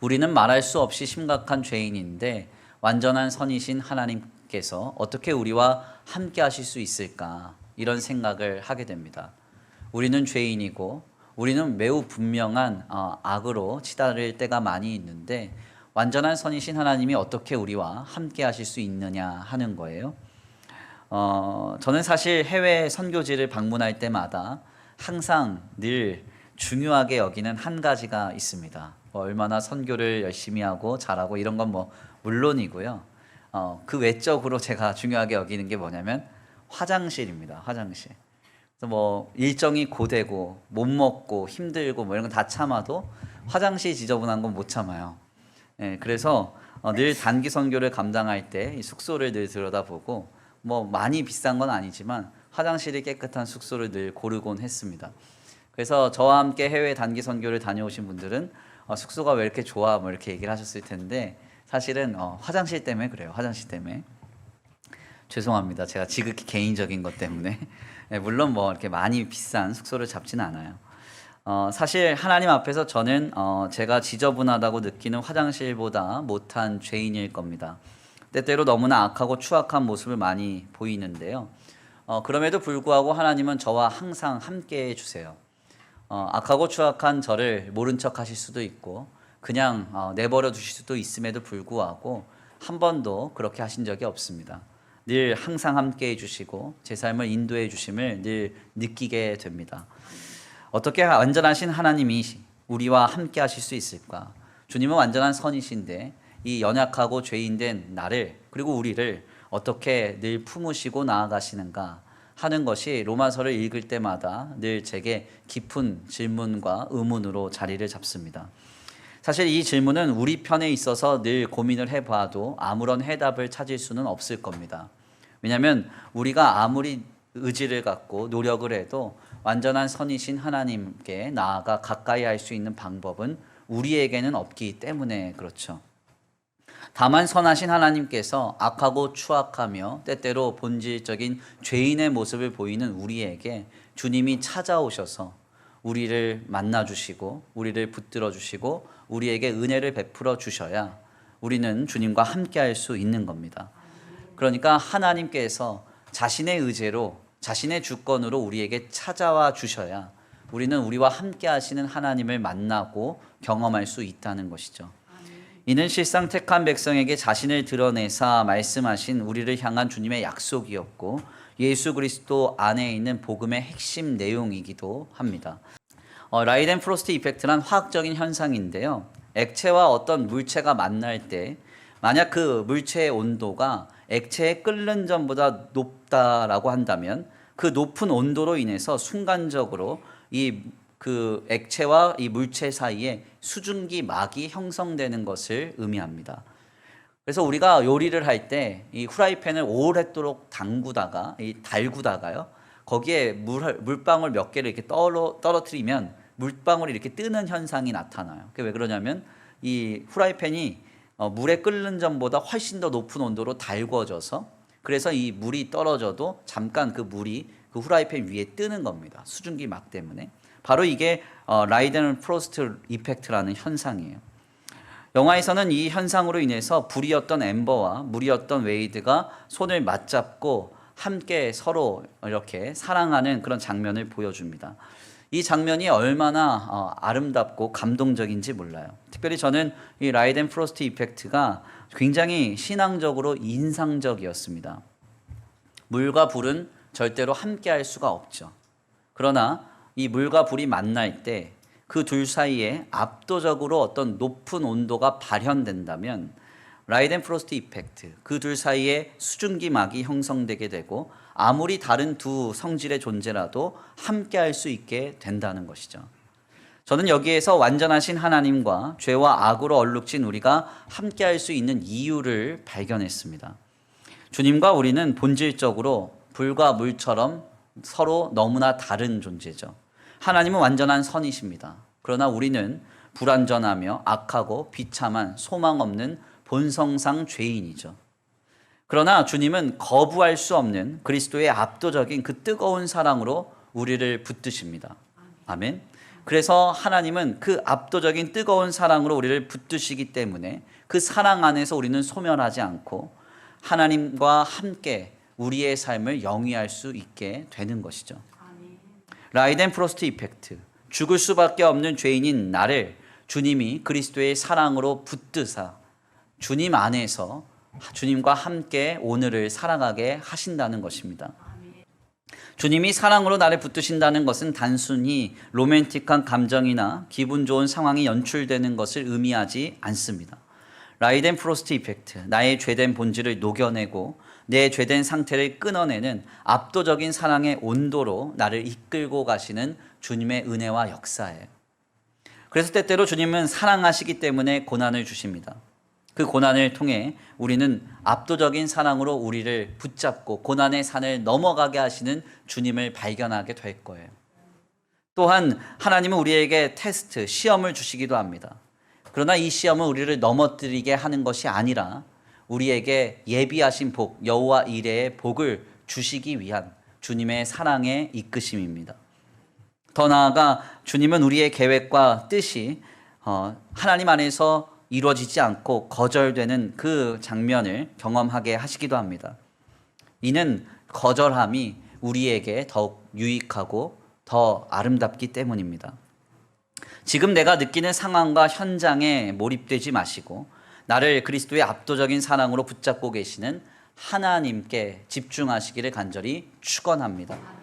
우리는 말할 수 없이 심각한 죄인인데 완전한 선이신 하나님께서 어떻게 우리와 함께 하실 수 있을까 이런 생각을 하게 됩니다. 우리는 죄인이고 우리는 매우 분명한 어, 악으로 치달을 때가 많이 있는데 완전한 선이신 하나님이 어떻게 우리와 함께 하실 수 있느냐 하는 거예요. 어, 저는 사실 해외 선교지를 방문할 때마다 항상 늘 중요하게 여기는 한 가지가 있습니다. 뭐 얼마나 선교를 열심히 하고 잘하고 이런 건 뭐 물론이고요. 어, 그 외적으로 제가 중요하게 여기는 게 뭐냐면 화장실입니다. 화장실. 그래서 뭐 일정이 고되고 못 먹고 힘들고 뭐 이런 건 다 참아도 화장실 지저분한 건 못 참아요. 예, 그래서 어, 늘 단기 선교를 감당할 때이 숙소를 늘 들여다보고 뭐 많이 비싼 건 아니지만 화장실이 깨끗한 숙소를 늘 고르곤 했습니다. 그래서 저와 함께 해외 단기 선교를 다녀오신 분들은 어, 숙소가 왜 이렇게 좋아 뭐 이렇게 얘기를 하셨을 텐데 사실은 어, 화장실 때문에 그래요. 화장실 때문에. 죄송합니다. 제가 지극히 개인적인 것 때문에 네, 물론 뭐 이렇게 많이 비싼 숙소를 잡지는 않아요. 어, 사실 하나님 앞에서 저는 어, 제가 지저분하다고 느끼는 화장실보다 못한 죄인일 겁니다. 때때로 너무나 악하고 추악한 모습을 많이 보이는데요. 어, 그럼에도 불구하고 하나님은 저와 항상 함께 해주세요. 어, 악하고 추악한 저를 모른 척 하실 수도 있고 그냥 어, 내버려 두실 수도 있음에도 불구하고 한 번도 그렇게 하신 적이 없습니다. 늘 항상 함께 해주시고 제 삶을 인도해 주심을 늘 느끼게 됩니다. 어떻게 완전하신 하나님이 우리와 함께 하실 수 있을까? 주님은 완전한 선이신데 이 연약하고 죄인 된 나를 그리고 우리를 어떻게 늘 품으시고 나아가시는가 하는 것이 로마서를 읽을 때마다 늘 제게 깊은 질문과 의문으로 자리를 잡습니다. 사실 이 질문은 우리 편에 있어서 늘 고민을 해봐도 아무런 해답을 찾을 수는 없을 겁니다. 왜냐하면 우리가 아무리 의지를 갖고 노력을 해도 완전한 선이신 하나님께 나아가 가까이 할 수 있는 방법은 우리에게는 없기 때문에 그렇죠. 다만 선하신 하나님께서 악하고 추악하며 때때로 본질적인 죄인의 모습을 보이는 우리에게 주님이 찾아오셔서 우리를 만나 주시고 우리를 붙들어 주시고 우리에게 은혜를 베풀어 주셔야 우리는 주님과 함께 할 수 있는 겁니다. 그러니까 하나님께서 자신의 의제로 자신의 주권으로 우리에게 찾아와 주셔야 우리는 우리와 함께 하시는 하나님을 만나고 경험할 수 있다는 것이죠. 이는 실상 택한 백성에게 자신을 드러내사 말씀하신 우리를 향한 주님의 약속이었고 예수 그리스도 안에 있는 복음의 핵심 내용이기도 합니다. 어, 라이덴 프로스트 이펙트란 화학적인 현상인데요. 액체와 어떤 물체가 만날 때 만약 그 물체의 온도가 액체의 끓는 전보다 높다라고 한다면 그 높은 온도로 인해서 순간적으로 이 그 액체와 이 물체 사이에 수증기 막이 형성되는 것을 의미합니다. 그래서 우리가 요리를 할 때 이 후라이팬을 오랫도록 담그다가 이 달구다가요 거기에 물 물방울 몇 개를 이렇게 떨어 떨어뜨리면 물방울이 이렇게 뜨는 현상이 나타나요. 그게 왜 그러냐면 이 후라이팬이 어, 물에 끓는 전보다 훨씬 더 높은 온도로 달궈져서 그래서 이 물이 떨어져도 잠깐 그 물이 그 후라이팬 위에 뜨는 겁니다. 수증기 막 때문에. 바로 이게 어, 라이덴 프로스트 이펙트라는 현상이에요. 영화에서는 이 현상으로 인해서 불이었던 엠버와 물이었던 웨이드가 손을 맞잡고 함께 서로 이렇게 사랑하는 그런 장면을 보여줍니다. 이 장면이 얼마나 어, 아름답고 감동적인지 몰라요. 특별히 저는 이 라이덴 프로스트 이펙트가 굉장히 신앙적으로 인상적이었습니다. 물과 불은 절대로 함께 할 수가 없죠. 그러나 이 물과 불이 만날 때 그 둘 사이에 압도적으로 어떤 높은 온도가 발현된다면 라이덴 프로스트 이펙트 그 둘 사이에 수증기막이 형성되게 되고 아무리 다른 두 성질의 존재라도 함께 할 수 있게 된다는 것이죠. 저는 여기에서 완전하신 하나님과 죄와 악으로 얼룩진 우리가 함께 할 수 있는 이유를 발견했습니다. 주님과 우리는 본질적으로 불과 물처럼 서로 너무나 다른 존재죠. 하나님은 완전한 선이십니다. 그러나 우리는 불완전하며 악하고 비참한 소망 없는 본성상 죄인이죠. 그러나 주님은 거부할 수 없는 그리스도의 압도적인 그 뜨거운 사랑으로 우리를 붙드십니다. 아멘. 그래서 하나님은 그 압도적인 뜨거운 사랑으로 우리를 붙드시기 때문에 그 사랑 안에서 우리는 소멸하지 않고 하나님과 함께 우리의 삶을 영위할 수 있게 되는 것이죠. 라이덴 프로스트 이펙트. 죽을 수밖에 없는 죄인인 나를 주님이 그리스도의 사랑으로 붙드사 주님 안에서 주님과 함께 오늘을 살아가게 하신다는 것입니다. 주님이 사랑으로 나를 붙드신다는 것은 단순히 로맨틱한 감정이나 기분 좋은 상황이 연출되는 것을 의미하지 않습니다. 라이덴 프로스트 이펙트, 나의 죄된 본질을 녹여내고 내 죄된 상태를 끊어내는 압도적인 사랑의 온도로 나를 이끌고 가시는 주님의 은혜와 역사예요. 그래서 때때로 주님은 사랑하시기 때문에 고난을 주십니다. 그 고난을 통해 우리는 압도적인 사랑으로 우리를 붙잡고 고난의 산을 넘어가게 하시는 주님을 발견하게 될 거예요. 또한 하나님은 우리에게 테스트, 시험을 주시기도 합니다. 그러나 이 시험은 우리를 넘어뜨리게 하는 것이 아니라 우리에게 예비하신 복, 여호와 이레의 복을 주시기 위한 주님의 사랑의 이끄심입니다. 더 나아가 주님은 우리의 계획과 뜻이 어, 하나님 안에서 이루어지지 않고 거절되는 그 장면을 경험하게 하시기도 합니다. 이는 거절함이 우리에게 더욱 유익하고 더 아름답기 때문입니다. 지금 내가 느끼는 상황과 현장에 몰입되지 마시고 나를 그리스도의 압도적인 사랑으로 붙잡고 계시는 하나님께 집중하시기를 간절히 축원합니다.